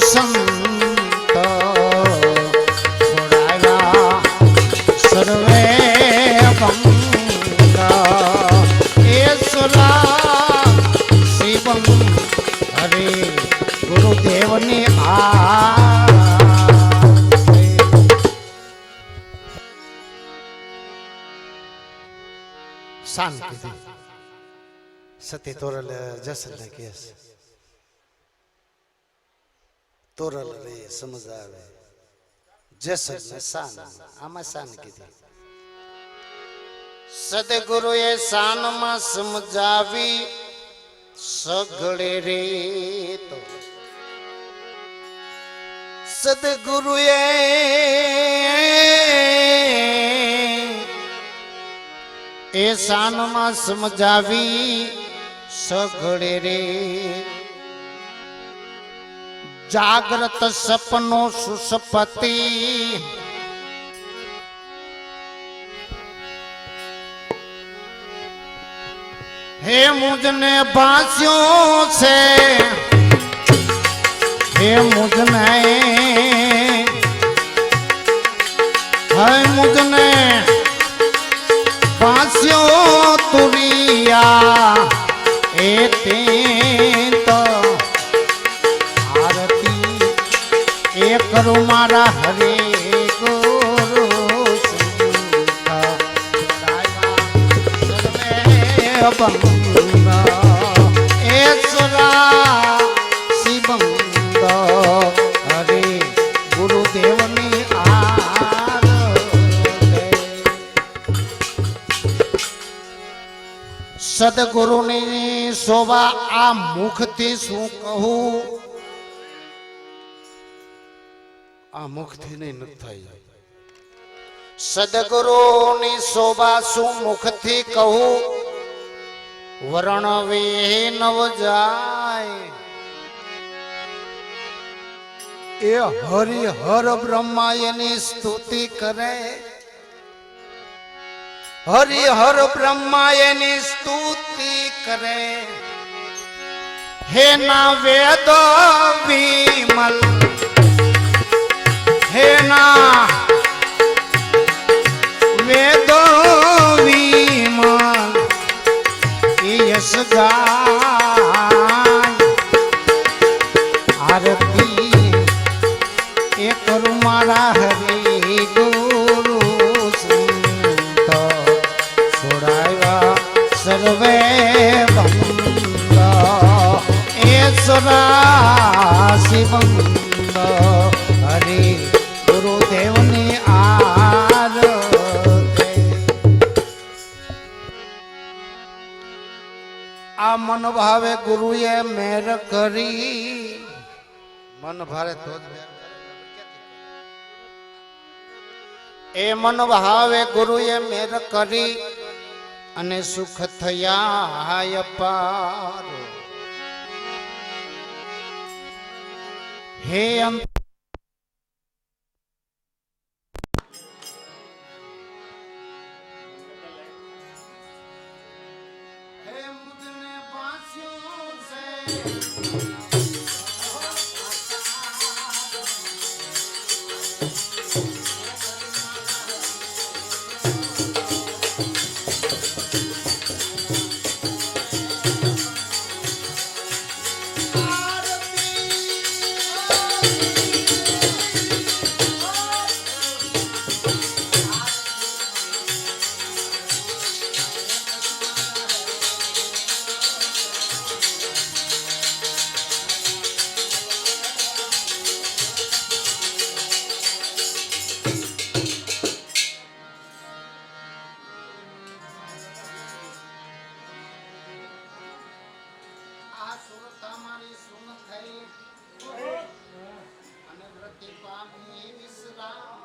સંત છોડાયા સર્વે ભંગા ઈશ્વરા શિવમ હરે ગુરુદેવની આ શાંતિ સતી તોરલ જસલ ને કેસ તોરલ રે, સમજ આવે. જસલ ને શાન આમાં શાન કીધી. સદગુરુએ શાનમાં સમજાવી, સગળે રે તો. સદગુરુએ એ શાનમાં સમજાવી, સગળે રે જાગ્રત સપનો સુસપતિ. હે મુજને ભાસ્યો છે. હે મુજને હે મુજને ભાસ્યો તુરિયા. એ તે મારા હરે બંગ એસરા શિવંગ હરે ગુરુદેવની આરતી સદગુરુની શોભા આ મુખથી શું કહું? આ મુખથી નહીં નથી થાય સદગુરુની શોભા શું મુખથી કહું વર્ણવે નવ જાય. એ હરિહર બ્રહ્મા એની સ્તુતિ કરે. હરિહર બ્રહ્મા એની સ્તુતિ કરે. હે ના વેદ સર્વે શિવંગ હરે ગુરુદેવની આર આ મન ભાવે ગુરુએ મેર કરી મન ભારે તો એ મન ભાવે ગુરુએ મેર કરી અને સુખ થયા પાર. હે અંત હે મુજને મારી સુન થઈ અને વ્રતિ પામી વિશ્રામ.